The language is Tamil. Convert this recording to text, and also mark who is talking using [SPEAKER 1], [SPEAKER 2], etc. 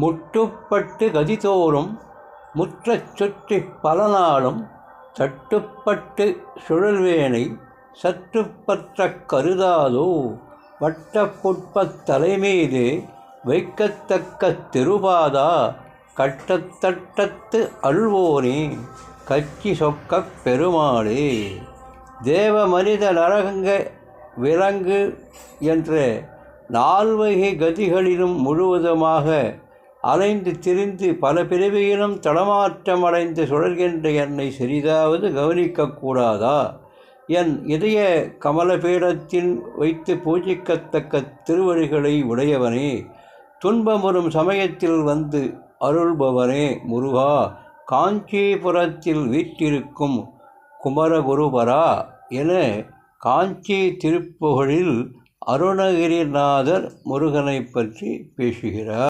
[SPEAKER 1] முட்டுப்பட்டு கதிதோறும் முற்றச் சுற்றிப் பலநாளும் தட்டுப்பட்டு சுழல்வேனை சற்றுப்பற்ற கருதாதோ? வட்டப்புட்பத் தலைமீது வைக்கத்தக்க திருபாதா கட்டத்தட்டத்து அல்வோனே கச்சி சொக்கப் பெருமாளே. தேவ மனித நரகங்க விலங்கு என்ற நால்வகை கதிகளிலும் முழுவதுமாக அலைந்து திரிந்து பல பிறவியிலும் தடமாற்றமடைந்து சுழல்கின்ற என்னை சிறிதாவது கவனிக்கக்கூடாதா? என் இதய கமலபீடத்தில் வைத்து பூஜிக்கத்தக்க திருவடிகளை உடையவனே துன்பமுறும் சமயத்தில் வந்து அருள்பவனே முருகா காஞ்சிபுரத்தில் வீற்றிருக்கும் குமரகுருபரா என காஞ்சி திருப்புகழில் அருணகிரிநாதர் முருகனைப் பற்றி பேசுகிறார்.